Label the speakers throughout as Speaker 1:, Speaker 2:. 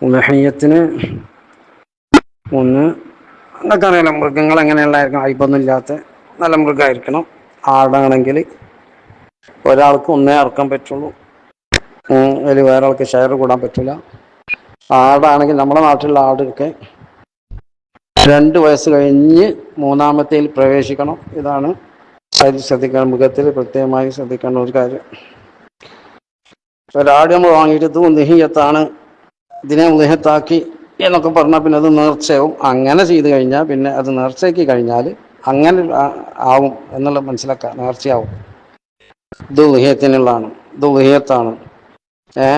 Speaker 1: ഉലഹയ്യത്തിന് ഒന്ന് നമുക്കറിയാലോ മൃഗങ്ങൾ എങ്ങനെയുള്ളതായിരിക്കണം അയ്പൊന്നും ഇല്ലാത്ത നല്ല മൃഗമായിരിക്കണം. ആടാണെങ്കിൽ ഒരാൾക്ക് ഒന്നേ ഇറക്കാൻ പറ്റുള്ളൂ. അതിൽ വേറെ ആൾക്ക് ഷെയർ കൂടാൻ പറ്റില്ല. ആടാണെങ്കിൽ നമ്മുടെ നാട്ടിലുള്ള ആടൊക്കെ രണ്ട് വയസ്സ് കഴിഞ്ഞ് മൂന്നാമത്തേൽ പ്രവേശിക്കണം. ഇതാണ് അതിൽ ശ്രദ്ധിക്കണം. മൃഗത്തിൽ പ്രത്യേകമായി ശ്രദ്ധിക്കേണ്ട ഒരു കാര്യം. ഒരാട് നമ്മൾ വാങ്ങിയിട്ട് ഇത് ഉദഹിയത്താണ് ഇതിനെ ഉദ്ദേഹത്താക്കി എന്നൊക്കെ പറഞ്ഞാൽ പിന്നെ അത് നേർച്ചയാവും. അങ്ങനെ ചെയ്ത് കഴിഞ്ഞാൽ പിന്നെ അത് നേർച്ചയാക്കി കഴിഞ്ഞാൽ അങ്ങനെ ആവും എന്നുള്ള മനസ്സിലാക്കുക നേർച്ചയാവും. ഇത് ഉദഹയത്താണ് ഏ?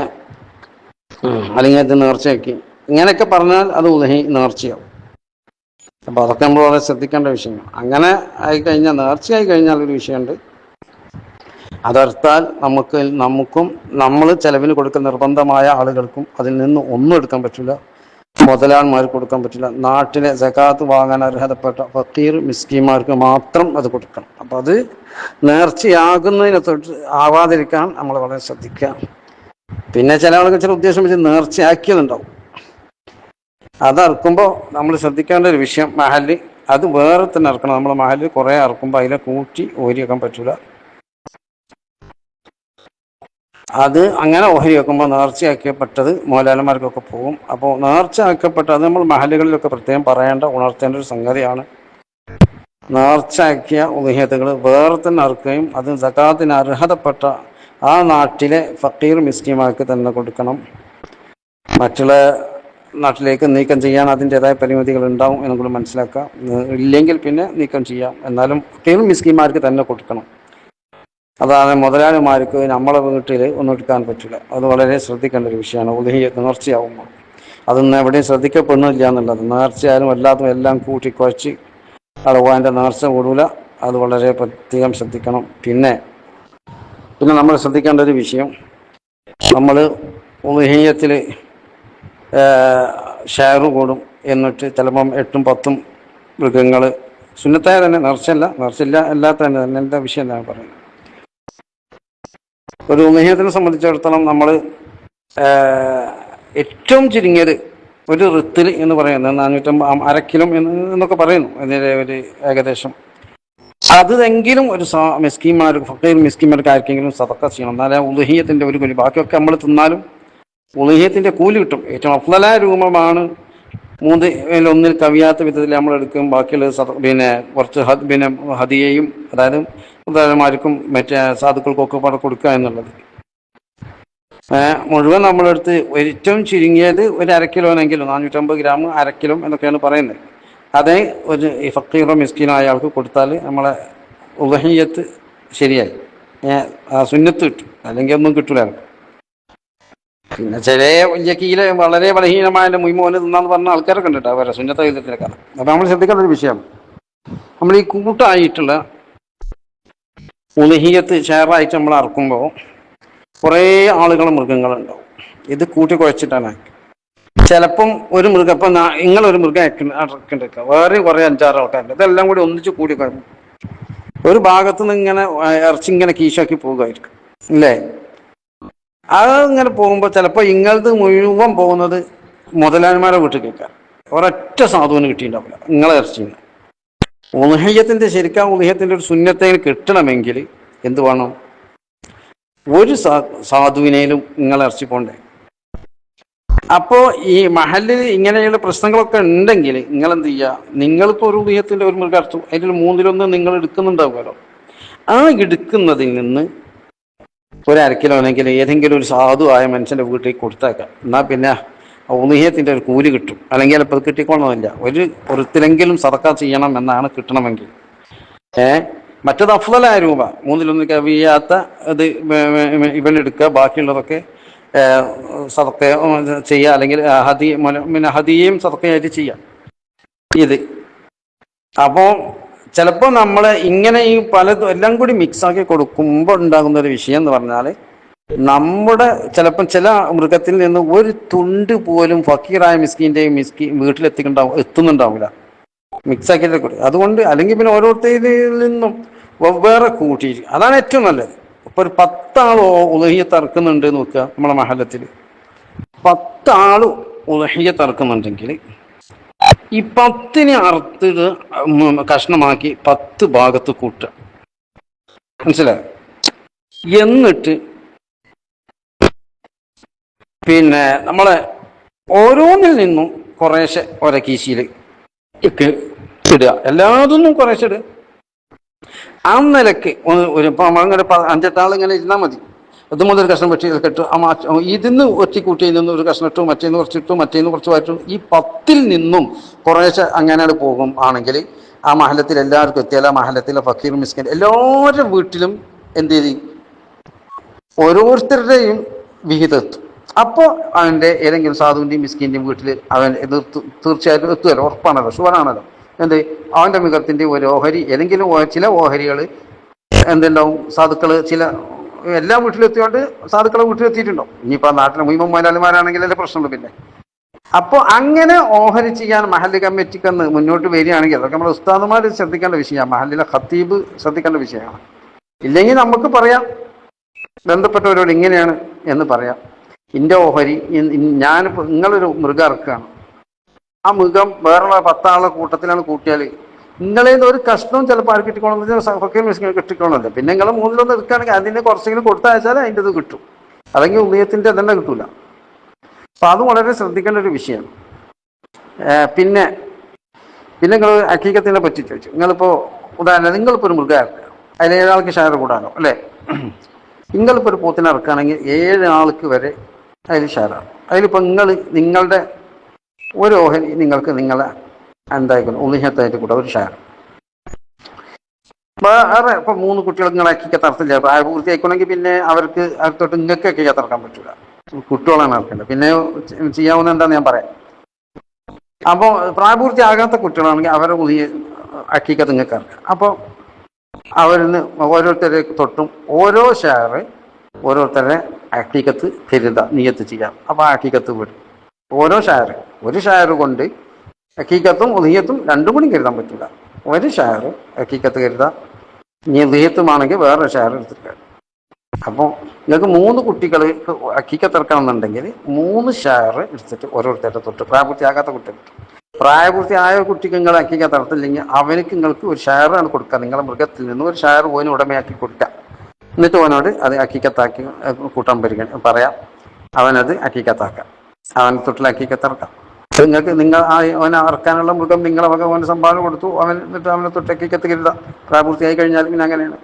Speaker 1: അല്ലെങ്കിൽ അത് നേർച്ചയാക്കി. ഇങ്ങനെയൊക്കെ പറഞ്ഞാൽ അത് ഉദഹി നേർച്ചയാവും. അപ്പോൾ അതൊക്കെ നമ്മൾ വളരെ ശ്രദ്ധിക്കേണ്ട വിഷയമാണ്. അങ്ങനെ ആയി കഴിഞ്ഞാൽ നേർച്ചയായി കഴിഞ്ഞാൽ ഒരു വിഷയമുണ്ട്. അതർത്താൽ നമുക്ക് നമുക്കും നമ്മൾ ചെലവിന് കൊടുക്കുന്ന നിർബന്ധമായ ആളുകൾക്കും അതിൽ നിന്ന് ഒന്നും എടുക്കാൻ പറ്റില്ല. മുതലാന്മാർക്ക് കൊടുക്കാൻ പറ്റില്ല. നാട്ടിലെ സകാത്ത് വാങ്ങാൻ അർഹതപ്പെട്ട ഫക്കീർ മിസ്കിമാർക്ക് മാത്രം അത് കൊടുക്കണം. അപ്പം അത് നേർച്ചയാകുന്നതിനെ തൊട്ട് ആവാതിരിക്കാൻ നമ്മൾ വളരെ ശ്രദ്ധിക്കുക. പിന്നെ ചില ആളുകൾ ചില ഉദ്ദേശം വെച്ച് നേർച്ചയാക്കിയതുണ്ടാവും. അത് അറക്കുമ്പോൾ നമ്മൾ ശ്രദ്ധിക്കേണ്ട ഒരു വിഷയം മഹൽ. അത് വേറെ തന്നെ ഇറക്കണം. നമ്മൾ മഹലിൽ കുറേ ഇറക്കുമ്പോൾ അതിനെ കൂട്ടി ഓരി വെക്കാൻ പറ്റൂല അത് അങ്ങനെ ഓഹരി വെക്കുമ്പോൾ നേർച്ചയാക്കപ്പെട്ടത് മോലാലന്മാർക്കൊക്കെ പോകും. അപ്പോൾ നേർച്ചയാക്കപ്പെട്ട അത് നമ്മൾ മഹലുകളിലൊക്കെ പ്രത്യേകം പറയേണ്ട ഉണർത്തേണ്ട ഒരു സംഗതിയാണ്. നേർച്ചയാക്കിയ ഉദഹ്യതകൾ വേറെ തന്നെ അറുക്കുകയും അത് സക്കാത്തിന് അർഹതപ്പെട്ട ആ നാട്ടിലെ ഫക്കീർ മിസ്കീമാക്കി തന്നെ കൊടുക്കണം. മറ്റുള്ള നാട്ടിലേക്ക് നീക്കം ചെയ്യാൻ അതിന്റെതായ പരിമിതികൾ ഉണ്ടാവും എന്നും കൂടി മനസ്സിലാക്കാം. ഇല്ലെങ്കിൽ പിന്നെ നീക്കം ചെയ്യാം. എന്നാലും ഫക്കീർ മിസ്കിമാർക്ക് തന്നെ കൊടുക്കണം. അതാണ് മുതലാളിമാർക്ക് നമ്മളെ വീട്ടിൽ ഒന്നും എടുക്കാൻ പറ്റില്ല. അത് വളരെ ശ്രദ്ധിക്കേണ്ട ഒരു വിഷയമാണ്. ഉദയ നേർച്ചയാവുമ്പോൾ അതൊന്നും എവിടെയും ശ്രദ്ധിക്കപ്പെടുന്നില്ല എന്നുള്ളത്. നേർച്ചയായാലും എല്ലാത്തും എല്ലാം കൂട്ടി കുഴച്ച് അളവാന്റെ നേർച്ച കൂടൂല. അത് വളരെ പ്രത്യേകം ശ്രദ്ധിക്കണം. പിന്നെ പിന്നെ നമ്മൾ ശ്രദ്ധിക്കേണ്ട ഒരു വിഷയം. നമ്മൾ ഉദഹീയത്തിൽ ഷെയർ കൂടും എന്നിട്ട് ചിലപ്പം എട്ടും പത്തും മൃഗങ്ങൾ സുന്നത്തായ തന്നെ നേർച്ചയല്ല. നേർച്ചയില്ല അല്ലാത്ത തന്നെ. തന്നെ എന്താ വിഷയം എന്താണ് പറയുന്നത്? ഒരു ഉമഹ്യത്തിനെ സംബന്ധിച്ചിടത്തോളം നമ്മൾ ഏറ്റവും ചുരുങ്ങിയത് ഒരു റിത്തിൽ എന്ന് പറയുന്നത് നാനൂറ്റമ്പത് അര കിലോ എന്ന് എന്നൊക്കെ പറയുന്നു അതിന്റെ ഒരു ഏകദേശം. അതെങ്കിലും ഒരു മിസ്കിന്മാർ ഫക്കീർ മിസ്കിന്മാർക്ക് ആർക്കെങ്കിലും സതക്ക ചെയ്യണം. എന്നാലേ ഉദഹീയത്തിന്റെ ഒരു കൂലി ബാക്കിയൊക്കെ നമ്മൾ തിന്നാലും ഉദഹീയത്തിന്റെ കൂലി കിട്ടും. ഏറ്റവും അഫ്ലലായ രൂപമാണ് മൂന്ന് ഒന്നിൽ കവിയാത്ത വിധത്തിൽ നമ്മൾ എടുക്കും. ബാക്കിയുള്ളത് സത- പിന്നെ കുറച്ച് പിന്നെ ഹദിയയും അതായത് ഉദാഹരണമാർക്കും മറ്റേ സാധുക്കൾക്കൊക്കെ പടം കൊടുക്കുക എന്നുള്ളത്. മുഴുവൻ നമ്മളെടുത്ത് ഏറ്റവും ചുരുങ്ങിയത് ഒരു അര കിലോനെങ്കിലും നാനൂറ്റമ്പത് ഗ്രാം അര കിലോ എന്നൊക്കെയാണ് പറയുന്നത്. അതേ ഒരു ഫക്കീറോ മിസ്കീനോ അയാൾക്ക് കൊടുത്താൽ നമ്മളെ ഉദഹീയത്ത് ശരിയായി. സുന്നത്ത് കിട്ടും. അല്ലെങ്കിൽ ഒന്നും കിട്ടൂല. പിന്നെ ചില കീല വളരെ ബലഹീനമായ മുയ്മോന് തിന്നാന്ന് പറഞ്ഞ ആൾക്കാരൊക്കെ ഉണ്ട് കേട്ടോ. അവരെ സുന്നത്ത വിധത്തിലൊക്കെ അപ്പൊ നമ്മൾ ശ്രദ്ധിക്കേണ്ട ഒരു വിഷയം. നമ്മൾ ഈ കൂട്ടായിട്ടുള്ള ഉലഹിയത്ത് ഷെയറായിട്ട് നമ്മൾ അറക്കുമ്പോൾ കുറേ ആളുകൾ മൃഗങ്ങളുണ്ടാവും. ഇത് കൂട്ടി കുഴച്ചിട്ടാണ് ചിലപ്പം ഒരു മൃഗം ഇപ്പം നിങ്ങളൊരു മൃഗം ഇറക്കിണ്ടെടുക്കുക വേറെ കുറേ അഞ്ചാറ് ആൾക്കാരുണ്ട്. ഇതെല്ലാം കൂടി ഒന്നിച്ച് കൂടി കുഴപ്പം ഒരു ഭാഗത്ത് നിന്ന് ഇങ്ങനെ ഇറച്ചി ഇങ്ങനെ കീശാക്കി പോകുമായിരിക്കും അല്ലേ അത് ഇങ്ങനെ പോകുമ്പോൾ ചിലപ്പോൾ ഇങ്ങളത് മുഴുവൻ പോകുന്നത് മുതലാളിമാരെ വീട്ടിൽ കേൾക്കാം ഒരൊറ്റ സാധുവിന് കിട്ടിയിട്ടുണ്ടാവില്ല. നിങ്ങളെ ഇറച്ചിന്ന് ഉലഹയ്യത്തിന്റെ ശരിക്കും ഉലഹ്യത്തിന്റെ ഒരു സുന്നത്തെ കിട്ടണമെങ്കിൽ എന്ത് വേണം? ഒരു സാ- സാധുവിനേലും നിങ്ങൾ ഇറച്ചി പോണ്ടേ? അപ്പോ ഈ മഹലിൽ ഇങ്ങനെയുള്ള പ്രശ്നങ്ങളൊക്കെ ഉണ്ടെങ്കിൽ നിങ്ങൾ എന്ത് ചെയ്യുക നിങ്ങൾക്ക് ഒരു ഉദയത്തിന്റെ ഒരു മൃഗം അർത്ഥം അതിൽ മൂന്നിലൊന്ന് നിങ്ങൾ എടുക്കുന്നുണ്ടാവുമല്ലോ. ആ എടുക്കുന്നതിൽ നിന്ന് ഒരു അര അല്ലെങ്കിൽ ഏതെങ്കിലും ഒരു സാധു ആയ മനുഷ്യന്റെ വീട്ടിൽ കൊടുത്തേക്കാം. എന്നാ പിന്നെ ഉദയത്തിന്റെ ഒരു കൂലി കിട്ടും. അല്ലെങ്കിൽ ചിലപ്പോൾ അത് കിട്ടിക്കൊള്ളണമെന്നില്ല. ഒരു ഒരുത്തിലെങ്കിലും സദക്ക ചെയ്യണം എന്നാണ് കിട്ടണമെങ്കിൽ. ഏ? മറ്റത് അഫ്ലലായ രൂപ. മൂന്നിലൊന്ന് കവിയാത്ത ഇത് ഇവനെടുക്കുക. ബാക്കിയുള്ളതൊക്കെ സതക്ക ചെയ്യുക. അല്ലെങ്കിൽ ഹതി പിന്നെ ഹതിയും സതക്കയായിട്ട് ചെയ്യാം ഇത്. അപ്പോൾ ചിലപ്പോൾ നമ്മൾ ഇങ്ങനെ ഈ പലതും എല്ലാം കൂടി മിക്സ് ആക്കി കൊടുക്കുമ്പോൾ ഉണ്ടാകുന്ന ഒരു വിഷയം എന്ന് പറഞ്ഞാൽ നമ്മുടെ ചിലപ്പം ചില മൃഗത്തിൽ നിന്ന് ഒരു തുണ്ട് പോലും ഫക്കീറായ മിസ്കിന്റെയും മിസ്കി വീട്ടിലെത്തിക്കുണ്ടാവും എത്തുന്നുണ്ടാവില്ല. മിക്സ് ആക്കിയിട്ട് കൂടി അതുകൊണ്ട് അല്ലെങ്കിൽ പിന്നെ ഓരോരുത്തരിൽ നിന്നും വെവ്വേറെ കൂട്ടിയിട്ട് അതാണ് ഏറ്റവും നല്ലത്. ഇപ്പൊ ഒരു പത്താൾ ഉലഹിയത്ത് ഇറക്കുന്നുണ്ട് എന്ന് നോക്കുക നമ്മളെ മഹലത്തിൽ. പത്താൾ ഉലഹിയത്ത് ഇറക്കുന്നുണ്ടെങ്കിൽ ഈ പത്തിനെ അറുത്തിട്ട് ഉം കഷ്ണമാക്കി പത്ത് ഭാഗത്ത് കൂട്ടുക. മനസ്സിലായോ? എന്നിട്ട് പിന്നെ നമ്മൾ ഓരോന്നിൽ നിന്നും കുറേശ്ശെ ഒരേ കീശിയിൽ ഇടുക. എല്ലാതൊന്നും കുറേശ്ശെ ഇടുക ആ നിലയ്ക്ക് ഒരു അങ്ങനെ അഞ്ചെട്ടാൾ ഇങ്ങനെ ഇരുന്നാൽ മതി. ഇത് മുതൽ കഷ്ണം വെട്ടി കെട്ടു ആ മാറ്റ ഇതിന്ന് ഒറ്റക്കൂട്ടിയിൽ നിന്ന് ഒരു കഷ്ണം ഇട്ടു മറ്റേന്ന് കുറച്ചിട്ടു മറ്റേന്ന് കുറച്ച് മാറ്റും ഈ പത്തിൽ നിന്നും കുറേശ്ശെ അങ്ങനെ പോകും ആണെങ്കിൽ ആ മഹലത്തിൽ എല്ലാവർക്കും എത്തിയാൽ ആ മഹലത്തിലെ ഫക്കീർ മിസ്കിൻ എല്ലാവരുടെ വീട്ടിലും എന്ത് ചെയ്തി? ഓരോരുത്തരുടെയും വിഹിതം എത്തും. അപ്പോൾ അവന്റെ ഏതെങ്കിലും സാധുവിന്റെയും മിസ്കിന്റെയും വീട്ടിൽ അവൻ തീർച്ചയായിട്ടും എത്തുമല്ലോ ഉറപ്പാണല്ലോ ഷുവറാണല്ലോ എന്ത് അവന്റെ മികത്തിന്റെ ഒരു ഓഹരി ഏതെങ്കിലും ചില ഓഹരികൾ എന്തുണ്ടാവും? സാധുക്കൾ ചില എല്ലാ വീട്ടിലും എത്തിയോണ്ട് സാധുക്കളെ വീട്ടിലെത്തിയിട്ടുണ്ടോ ഇനിയിപ്പോൾ നാട്ടിലെ മുഴുവൻ മുതലാളിമാരാണെങ്കിലല്ലേ പ്രശ്നമുള്ളൂ പിന്നെ. അപ്പോൾ അങ്ങനെ ഓഹരി ചെയ്യാൻ മഹല്ല് കമ്മിറ്റിക്കെന്ന് മുന്നോട്ട് വരികയാണെങ്കിൽ അതൊക്കെ നമ്മുടെ ഉസ്താദുമാർ ശ്രദ്ധിക്കേണ്ട വിഷയമാണ്. മഹല്ലിലെ ഖത്തീബ് ശ്രദ്ധിക്കേണ്ട വിഷയമാണ്. ഇല്ലെങ്കിൽ നമുക്ക് പറയാം ബന്ധപ്പെട്ടവരോട് ഇങ്ങനെയാണ് എന്ന് പറയാം. എന്റെ ഓഹരി ഞാൻ നിങ്ങളൊരു മൃഗം ഇറക്കുകയാണ്. ആ മൃഗം വേറെ പത്താളെ കൂട്ടത്തിലാണ് കൂട്ടിയാൽ നിങ്ങളെ ഒരു കഷ്ണവും ചിലപ്പോൾ കിട്ടിക്കോളും? കിട്ടിക്കോളുന്നില്ല പിന്നെ നിങ്ങൾ മൂന്നിലൊന്ന് എടുക്കുകയാണെങ്കിൽ അതിന് കുറച്ചെങ്കിലും കൊടുത്തയച്ചാൽ അതിന്റെ ഇത് കിട്ടും. അല്ലെങ്കിൽ ഉദയത്തിന്റെ തന്നെ കിട്ടൂല. അപ്പം അത് വളരെ ശ്രദ്ധിക്കേണ്ട ഒരു വിഷയമാണ്. പിന്നെ പിന്നെ നിങ്ങൾ അക്കീക്കത്തിനെ പറ്റി ചോദിച്ചു. നിങ്ങളിപ്പോൾ ഉദാഹരണം നിങ്ങളിപ്പോൾ ഒരു മൃഗമായിരുന്നു അതിൽ ഏഴാൾക്ക് ഷെയർ കൂടാനോ അല്ലേ? നിങ്ങളിപ്പോൾ ഒരു പോത്തിനെ ഇറക്കുകയാണെങ്കിൽ ഏഴ് ആൾക്ക് വരെ അതിൽ ഷെയറാണ് അതിലിപ്പോൾ നിങ്ങൾ നിങ്ങളുടെ ഒരു ഓഹരി നിങ്ങൾക്ക് നിങ്ങളെ എന്തായിക്കണം ഉള്ളിഹത്തായിട്ട് കൂടെ ഒരു ഷെയർ വേറെ ഇപ്പൊ മൂന്ന് കുട്ടികൾ നിങ്ങൾ അക്കിക്ക തറത്തില്ല പ്രായപൂർത്തിയായിക്കണമെങ്കിൽ പിന്നെ അവർക്ക് അടുത്തോട്ട് നിങ്ങൾക്ക് അക്കിക്ക തറക്കാൻ പറ്റൂല. കുട്ടികളാണ് ഇറക്കേണ്ടത് പിന്നെ ചെയ്യാവുന്ന എന്താന്ന് ഞാൻ പറയാം. അപ്പോൾ പ്രായപൂർത്തിയാകാത്ത കുട്ടികളാണെങ്കിൽ അവരെ ഉള്ളിയ അക്കിക്ക നിങ്ങൾക്ക് ഇറക്കാം അപ്പോൾ അവരിന്ന് ഓരോരുത്തരെ തൊട്ടും ഓരോ ഷെയർ ഓരോരുത്തരെ അക്കിക്കത്ത് കരുത നീയത്ത് ചെയ്യാം. അപ്പോൾ ആ അക്കിക്കത്ത് വിടും. ഓരോ ഷെയർ ഒരു ഷായർ കൊണ്ട് ഹക്കീക്കത്തും ഉദയത്തും രണ്ടും കൂടി കരുതാൻ പറ്റില്ല. ഒരു ഷെയർ ഹക്കീക്കത്ത് കരുതാം. ഇനി ഉദയത്തുമാണെങ്കിൽ വേറൊരു ഷായർ എടുത്തിട്ട് അപ്പോൾ നിങ്ങൾക്ക് മൂന്ന് കുട്ടികൾ ഹക്കീക്കത്ത് ഇറക്കണം എന്നുണ്ടെങ്കിൽ മൂന്ന് ഷായർ എടുത്തിട്ട് ഓരോരുത്തരുടെ തൊട്ട് പ്രായപൂർത്തിയാകാത്ത കുട്ടികൾ. പ്രായപൂർത്തിയായ കുട്ടിക്ക് നിങ്ങൾ ഹക്കീക്കത്ത് ഇറത്തില്ലെങ്കിൽ അവനക്ക് നിങ്ങൾക്ക് ഒരു ഷയറാണ് കൊടുക്കുക. നിങ്ങളുടെ മൃഗത്തിൽ നിന്ന് ഒരു ഷയർ പോയിന് ഉടമയാക്കി കൊടുക്കുക. എന്നിട്ട് അവനോട് അത് അക്കിക്കത്താക്കി കൂട്ടാൻ പരിഗണ പറയാം. അവനത് അക്കിക്കത്താക്കാം. അവൻ തൊട്ടിൽ അക്കിക്കത്തിറക്കാം. നിങ്ങൾക്ക് നിങ്ങൾ ആ അവനെ ഇറക്കാനുള്ള മൃഗം നിങ്ങളെ വക അവന് സംഭാവന കൊടുത്തു. അവൻ എന്നിട്ട് അവനെ തൊട്ടേക്കത്ത് കരുത പ്രായപൂർത്തിയായി കഴിഞ്ഞാൽ പിന്നെ അങ്ങനെയാണ്.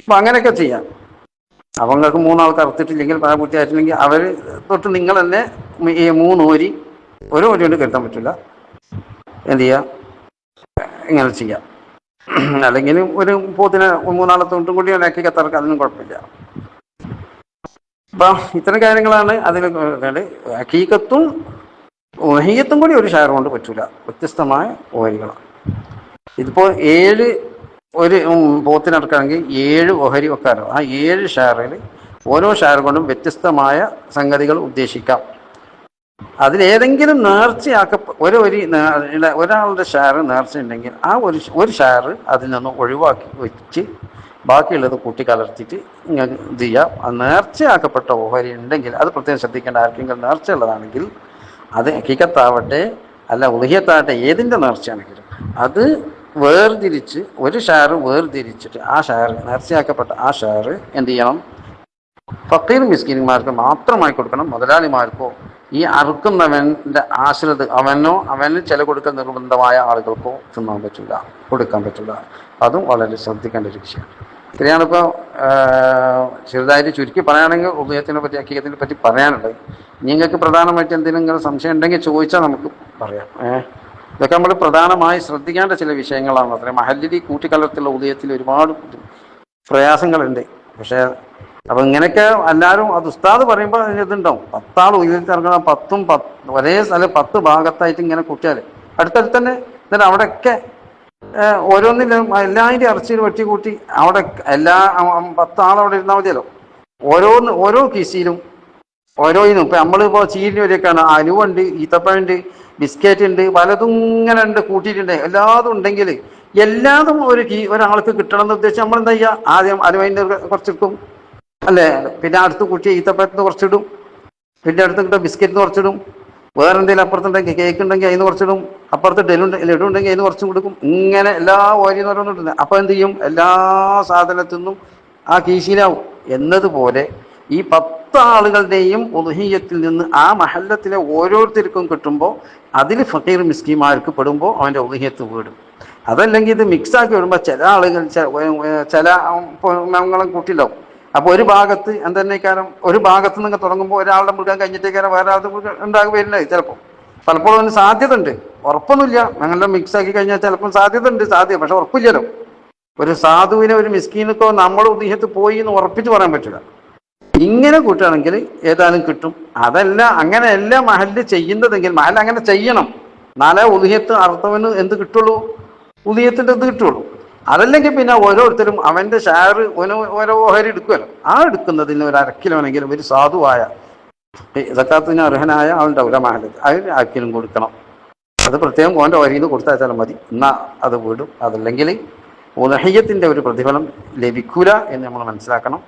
Speaker 1: അപ്പൊ അങ്ങനെയൊക്കെ ചെയ്യാം. അപ്പം നിങ്ങൾക്ക് മൂന്നാൾക്ക് അറുത്തിട്ടില്ലെങ്കിൽ പ്രായപൂർത്തിയായിട്ടില്ലെങ്കിൽ അവർ തൊട്ട് നിങ്ങൾ തന്നെ ഈ മൂന്നോരി ഒരു ഓരി കൊണ്ട് കരുത്താൻ പറ്റില്ല. എന്ത് ചെയ്യുക ഇങ്ങനെ ചെയ്യാം. അല്ലെങ്കിൽ ഒരു പോത്തിനെ മൂന്നാളെ തൊണ്ടും കൂടി ഉണ്ടാക്കി കത്തർക്ക് അതിനും കുഴപ്പമില്ല. അപ്പം ഇത്തരം കാര്യങ്ങളാണ് അതിൽ ഹക്കീക്കത്തും ഒഹീയത്തും കൂടി ഒരു ഷെയർ കൊണ്ട് പറ്റൂല. വ്യത്യസ്തമായ ഓഹരികളാണ് ഇതിപ്പോൾ ഏഴ് ഒരു പോത്തിനടക്കാണെങ്കിൽ ഏഴ് ഓഹരി വെക്കാനോ ആ ഏഴ് ഷെയറിൽ ഓരോ ഷെയർ കൊണ്ടും വ്യത്യസ്തമായ സംഗതികൾ ഉദ്ദേശിക്കാം. അതിലേതെങ്കിലും നേർച്ചയാക്ക ഒരു ഒരു ഒരാളുടെ ഷെയർ നേർച്ച ഉണ്ടെങ്കിൽ ആ ഒരു ഒരു ഷെയർ അതിൽ നിന്ന് ഒഴിവാക്കി വെച്ച് ബാക്കിയുള്ളത് കൂട്ടിക്കലർത്തിയിട്ട് ഇങ്ങനെ ഇത് ചെയ്യാം. ആ നേർച്ചയാക്കപ്പെട്ട ഓഹരി ഉണ്ടെങ്കിൽ അത് പ്രത്യേകം ശ്രദ്ധിക്കേണ്ട ആർക്കെങ്കിലും നേർച്ചയുള്ളതാണെങ്കിൽ അത് ഹക്കിക്കത്താവട്ടെ അല്ല ഉലഹിയത്താവട്ടെ ഏതിന്റെ നേർച്ചയാണെങ്കിലും അത് വേർതിരിച്ച് ഒരു ഷെയർ വേർതിരിച്ചിട്ട് ആ ഷെയർ നേർച്ചയാക്കപ്പെട്ട ആ ഷെയർ എന്ത് ചെയ്യണം? ഫക്കീർ മിസ്കിന്മാർക്ക് മാത്രമായി കൊടുക്കണം. മുതലാളിമാർക്കോ ഈ അറുക്കുന്നവന്റെ ആശ്രിത അവനോ അവന് ചില കൊടുക്കൽ നിർബന്ധമായ ആളുകൾക്കോ തിന്നാൻ പറ്റില്ല കൊടുക്കാൻ പറ്റില്ല അതും വളരെ ശ്രദ്ധിക്കേണ്ട ഒരു വിഷയമാണ് ഇത്രയാണിപ്പോൾ ചെറുതായിട്ട് ചുരുക്കി പറയുകയാണെങ്കിൽ ഉദയത്തിനെ പറ്റി അക്കീയത്തിനെ പറ്റി പറയാനുള്ളത് നിങ്ങൾക്ക് പ്രധാനമായിട്ട് എന്തെങ്കിലും സംശയം ഉണ്ടെങ്കിൽ ചോദിച്ചാൽ നമുക്ക് പറയാം ഏഹ് ഇതൊക്കെ നമ്മൾ പ്രധാനമായി ശ്രദ്ധിക്കേണ്ട ചില വിഷയങ്ങളാണ്. അത്രയും മഹല്ലി കൂട്ടിക്കലർത്തുള്ള ഉദയത്തിൽ ഒരുപാട് പ്രയാസങ്ങളുണ്ട്. പക്ഷേ അപ്പൊ ഇങ്ങനെയൊക്കെ എല്ലാവരും അത് ഉസ്താദ് പറയുമ്പോൾ ഇതുണ്ടാവും. പത്താൾ ഉയർത്തി ഇറങ്ങുന്ന പത്തും ഒരേ സ്ഥലം പത്ത് ഭാഗത്തായിട്ട് ഇങ്ങനെ കൂട്ടിയാൽ അടുത്തടുത്ത് തന്നെ എന്നിട്ട് അവിടെയൊക്കെ ഓരോന്നിലും എല്ലാതിന്റെ ഇറച്ചിയിൽ വെട്ടി കൂട്ടി അവിടെ എല്ലാ പത്താളവിടെ ഇരുന്നാൽ മതിയല്ലോ. ഓരോന്ന് ഓരോ കിസിയിലും ഓരോ ഇനും ഇപ്പൊ നമ്മളിപ്പോ ചീരിന് വരെയൊക്കെയാണ്. അലുവുണ്ട് ഈത്തപ്പഴുണ്ട് ബിസ്ക്കറ്റ് ഉണ്ട് പലതും ഇങ്ങനെ ഉണ്ട് കൂട്ടിയിട്ടുണ്ട്. എല്ലാതും ഉണ്ടെങ്കിൽ എല്ലാതും ഒരു ഒരാൾക്ക് കിട്ടണം എന്ന് ഉദ്ദേശിച്ച് നമ്മൾ എന്താ ചെയ്യുക? ആദ്യം അലുവൈന്റെ കുറച്ചിട്ടും അല്ലേ പിന്നെ അടുത്ത് കുട്ടി ഈത്തപ്പഴത്തിന് കുറച്ചിടും പിന്നെ അടുത്ത് കിട്ടും ബിസ്ക്കറ്റിന് കുറച്ചിടും വേറെ എന്തെങ്കിലും അപ്പുറത്തുണ്ടെങ്കിൽ കേക്ക് ഉണ്ടെങ്കിൽ അതിന് കുറച്ചിടും അപ്പുറത്ത് ഡെലുണ്ട് ലഡു ഉണ്ടെങ്കിൽ അതിന് കുറച്ചും കൊടുക്കും ഇങ്ങനെ എല്ലാ ഓരിന്ന് ഓരോന്നിട്ടുണ്ട് അപ്പോൾ എന്ത് ചെയ്യും എല്ലാ സാധനത്തിൽ നിന്നും ആ കീശീലാവും എന്നതുപോലെ ഈ പത്ത് ആളുകളുടെയും ഉദഹീയത്തിൽ നിന്ന് ആ മഹല്ലത്തിലെ ഓരോരുത്തർക്കും കിട്ടുമ്പോൾ അതിൽ ഫക്കീർ മിസ്കിമാർക്ക് പെടുമ്പോൾ അവന്റെ ഉദഹീയത്ത് വീടും അതല്ലെങ്കിൽ ഇത് മിക്സ് ആക്കി വരുമ്പോൾ ചില ആളുകൾ ചില ഞങ്ങളും കൂട്ടിണ്ടാവും അപ്പോൾ ഒരു ഭാഗത്ത് എന്തെന്നേക്കാരം ഒരു ഭാഗത്ത് നിന്ന് തുടങ്ങുമ്പോൾ ഒരാളുടെ മൃഗം കഴിഞ്ഞിട്ടേക്കാരം വേറെ ആളുടെ മൃഗം ഉണ്ടാകുകയില്ല ചിലപ്പോൾ പലപ്പോഴും അതിന് സാധ്യത ഉണ്ട് ഉറപ്പൊന്നുമില്ല. ഞങ്ങളുടെ മിക്സ് ആക്കി കഴിഞ്ഞാൽ ചിലപ്പോൾ സാധ്യത ഉണ്ട് സാധ്യത പക്ഷെ ഉറപ്പില്ലല്ലോ. ഒരു സാധുവിനെ ഒരു മിസ്കീനത്തോ നമ്മുടെ ഉദ്ദേശത്ത് പോയി എന്ന് ഉറപ്പിച്ച് പറയാൻ പറ്റില്ല. ഇങ്ങനെ കൂട്ടുകയാണെങ്കിൽ ഏതാനും കിട്ടും. അതല്ല അങ്ങനെയല്ല മഹൽ ചെയ്യുന്നതെങ്കിൽ മഹൽ അങ്ങനെ ചെയ്യണം. നാളെ ഉദയത്ത് അർത്ഥവന് എന്ത് കിട്ടുള്ളൂ? ഉദയത്തിന്റെ എന്ത് കിട്ടുള്ളൂ. അതല്ലെങ്കിൽ പിന്നെ ഓരോരുത്തരും അവന്റെ ഷെയർ ഓരോ ഓഹരി എടുക്കുമല്ലോ. ആ എടുക്കുന്നതിന് ഒരു അരക്കിലോനെങ്കിലും ഒരു സാധുവായ സക്കാത്തിന് അർഹനായ അവന്റെ ഒരു അതിന് ആക്കിലും കൊടുക്കണം. അത് പ്രത്യേകം ഓന്റെ ഓഹരിയിൽ നിന്ന് കൊടുത്തയച്ചാലും മതി. എന്നാ അത് വിടും. അതല്ലെങ്കിൽ ഉദഹയ്യത്തിന്റെ ഒരു പ്രതിഫലം ലഭിക്കൂല എന്ന് നമ്മൾ മനസ്സിലാക്കണം.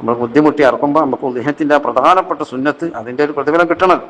Speaker 1: നമ്മൾ ബുദ്ധിമുട്ടി ഇറക്കുമ്പോൾ നമുക്ക് ഉദഹത്തിന്റെ പ്രധാനപ്പെട്ട സുന്നത്ത് അതിന്റെ ഒരു പ്രതിഫലം കിട്ടണം